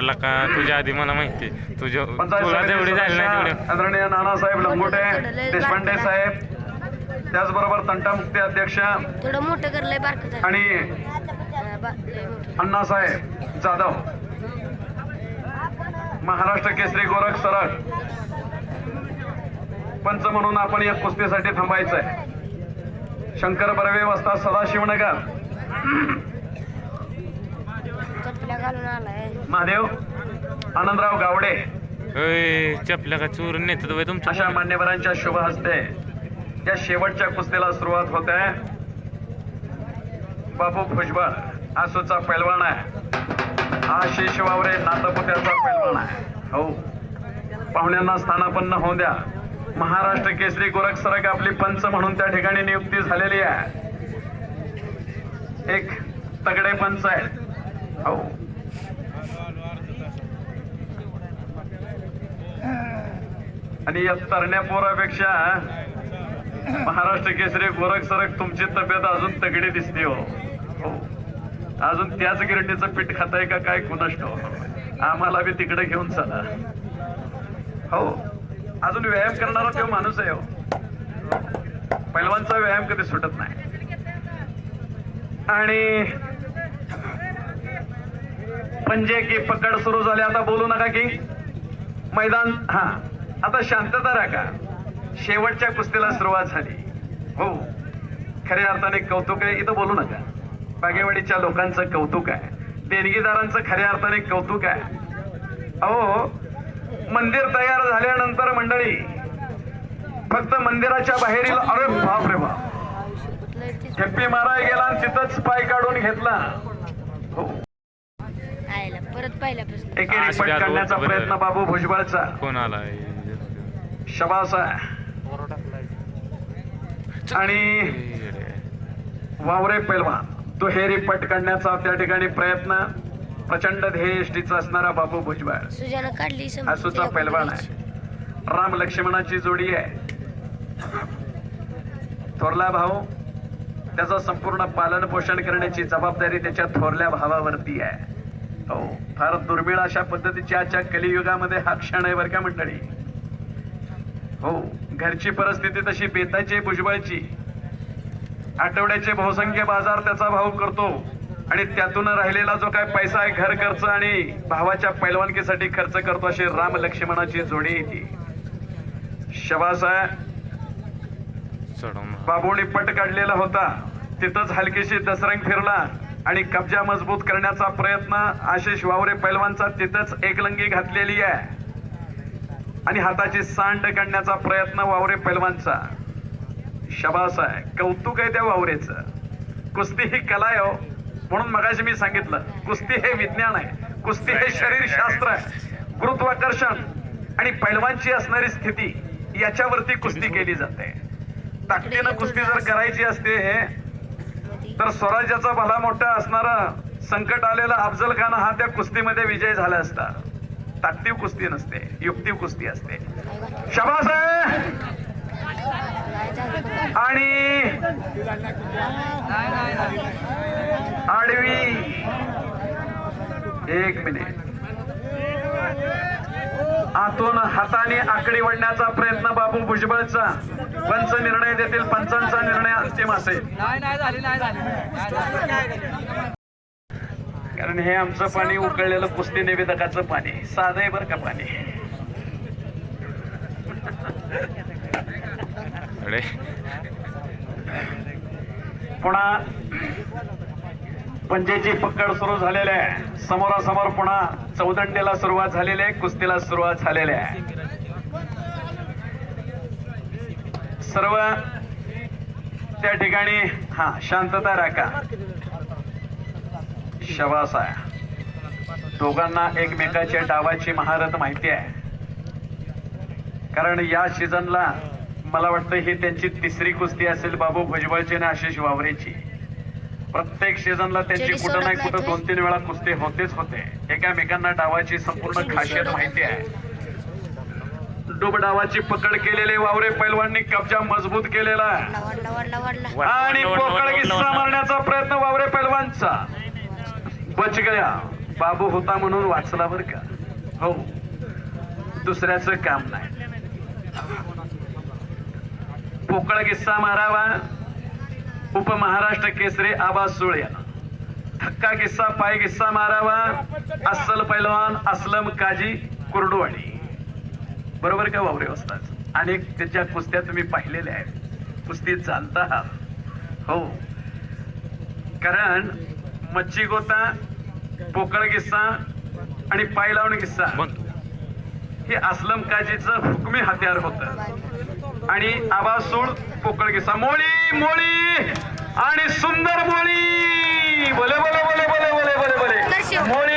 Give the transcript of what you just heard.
वाटला का? तुझ्या आधी मला माहिती तुझ्या तुला जेवढी झाली नाही तेवढी. आदरणीय नानासाहेब लंगोटे देशपांडे साहेब त्याचबरोबर तंटामुक्ती अध्यक्ष थोडं मोठं कर लय बारकं झालं. आणि हा. अण्णासाहेब जाधव. महाराष्ट्र केसरी गोरख सरळ. पंच म्हणून आपण या कुस्तीसाठी थांबायचंय. शंकर बर्वे वस्ता सदाशिवनगर. घालून आलाय. महादेव आनंदराव गावडे. चपल्या का चोरून नेतात तुमच्या अशा मान्यवरांच्या शुभ हस्ते या शेवटच्या कुस्तीला सुरुवात होत. आहे बाबू भुजबळ आसूचा पैलवान आहे. आशिष वावरे नातपुत्याचा पैलवान आहे. हो. पाहुण्यांना स्थानापन्न होऊ द्या. महाराष्ट्र केसरी गोरख सरक आपली पंच म्हणून त्या ठिकाणी नियुक्ती झालेली आहे. एक तगडे पंच आहेत. हो. आणि या तरण्या पोरापेक्षा महाराष्ट्र केसरी गोरख सरक तुमची तब्येत अजून तगडी दिसते हो. हो. अजून त्याच गिरटीचं पीठ खाताय का काय कुणाष्ट आम्हाला बी तिकडे घेऊन चला. हो. अजून व्यायाम करणारा तो माणूस आहे हो. पैलवानचा व्यायाम कधी सुटत नाही. आणि पंजे की पकड सुरू झाली आता बोलू नका की. मैदान हा. आता शांतता राखा. शेवटच्या कुस्तीला सुरुवात झाली. हो. खऱ्या अर्थाने कौतुक आहे इथं बोलू नका. बागेवाडीच्या लोकांचं कौतुक आहे. देणगीदारांचं खऱ्या अर्थाने कौतुक आहे. अहो मंदिर तयार झाल्यानंतर मंडळी फक्त मंदिराच्या बाहेरील अरे बाप रे बाप. ठेप्पी माराय गेला आणि तिथंच पाय काढून घेतला. हो. आयला परत बरं. प्रयत्न बाबू भुजबळचा. कोण आला शबास आहे. आणि वावरे पैलवान दुहेरी पट काढण्याचा त्या ठिकाणी प्रयत्न प्रचंड ध्येयष्टीचा असणारा बाबू भुजबळ. आसूचा पैलवान आहे. राम लक्ष्मणाची जोडी आहे. थोरला भाऊ त्याचं संपूर्ण पालन पोषण करण्याची जबाबदारी त्याच्या थोरल्या भावावरती आहे. हो फार दुर्मिळ अशा पद्धतीची आजच्या कलियुगामध्ये हा क्षण आहे बरं का मंडळी? हो. घरची परिस्थिती तशी बेताची भुजबळची. आठवड्याचे बहुसंख्य बाजार त्याचा भाऊ करतो. आणि त्यातून राहिलेला जो काय पैसा आहे घर खर्च आणि भावाच्या पैलवानकीसाठी खर्च करतो अशी राम लक्ष्मणाची जोडी आहे ती. शबास बाबूने पट काढलेला होता. तिथंच हलकीशी दसरंग फिरला आणि कब्जा मजबूत करण्याचा प्रयत्न आशिष वावरे पैलवानचा तिथंच एकलंगी घातलेली आहे. आणि हाताची सांड काढण्याचा प्रयत्न वावरे पैलवानचा. शबास आहे कौतुक आहे त्या वावरेचं. कुस्ती ही कला आहे हो. म्हणून मगाशी मी सांगितलं कुस्ती हे विज्ञान आहे. कुस्ती हे शरीरशास्त्र आहे. गुरुत्वाकर्षण आणि पैलवानची असणारी स्थिती याच्यावरती कुस्ती केली जाते. ताकदीनं कुस्ती जर करायची असते हे तर स्वराज्याचा भला मोठा असणारा संकट आलेला अफजल खान हा त्या कुस्तीमध्ये विजय झाला असता. ताकतीव कुस्ती नसते युक्तीव कुस्ती असते. शबास आणि आडवी. एक मिनिट आतून हाताने आकडी वडण्याचा प्रयत्न बाबू भुजबळचा. पंच निर्णय देतील पंचांचा निर्णय अंतिम असेल नाही नाही झाली नाही झाली नाही झाली. कारण हे आमचं पाणी उकळलेलं कुस्ती निवेदकाचं पाणी. साधं आहे बरं का पाणी. अरे. पुन्हा पंजेची पकड सुरू झालेली आहे. समोरासमोर पुन्हा चौदंडीला सुरुवात झालेली आहे कुस्तीला सुरुवात झालेली आहे. सर्व त्या ठिकाणी हा शांतता राखा. शबास आहे. दोघांना एकमेकाच्या डावाची महारत माहिती आहे. कारण या सीझनला मला वाटतं ही त्यांची तिसरी कुस्ती असेल बाबू भुजबळची आणि आशिष वावरेची. प्रत्येक सीझनला त्यांची कुठं नाही कुठं दोन तीन वेळा कुस्ती होतेच होते. एकामेकांना डावाची संपूर्ण खासियत माहिती आहे. डुब डावाची पकड केलेले वावरे पैलवांनी कब्जा मजबूत केलेला आणि पोकळ किस्सा मारण्याचा प्रयत्न वावरे पैलवानचा. बच गया. बाबू होता म्हणून वाचला बर का. हो. दुसऱ्याचं काम नाही. पोकळ किस्सा मारावा. उपमहाराष्ट्र केसरी आबा सुळे धक्का किस्सा पाय किस्सा मारावा. अस्सल पैलवान असलम काजी कुर्डुवाडी बरोबर का वावरे असतात अनेक त्याच्या कुस्त्या तुम्ही पाहिलेल्या आहेत. कुस्ती जाणता हो. कारण मच्छी गोता पोकळ किस्सा आणि पाय लावण किस्सा. हे असलम काजीचं हुकमी हत्यार होत. आणि आवाज सोड पोकळ किस्सा. मोळी मोळी आणि सुंदर मोळी बोले बोले बोले बोले बोले बोले बोले. मोळी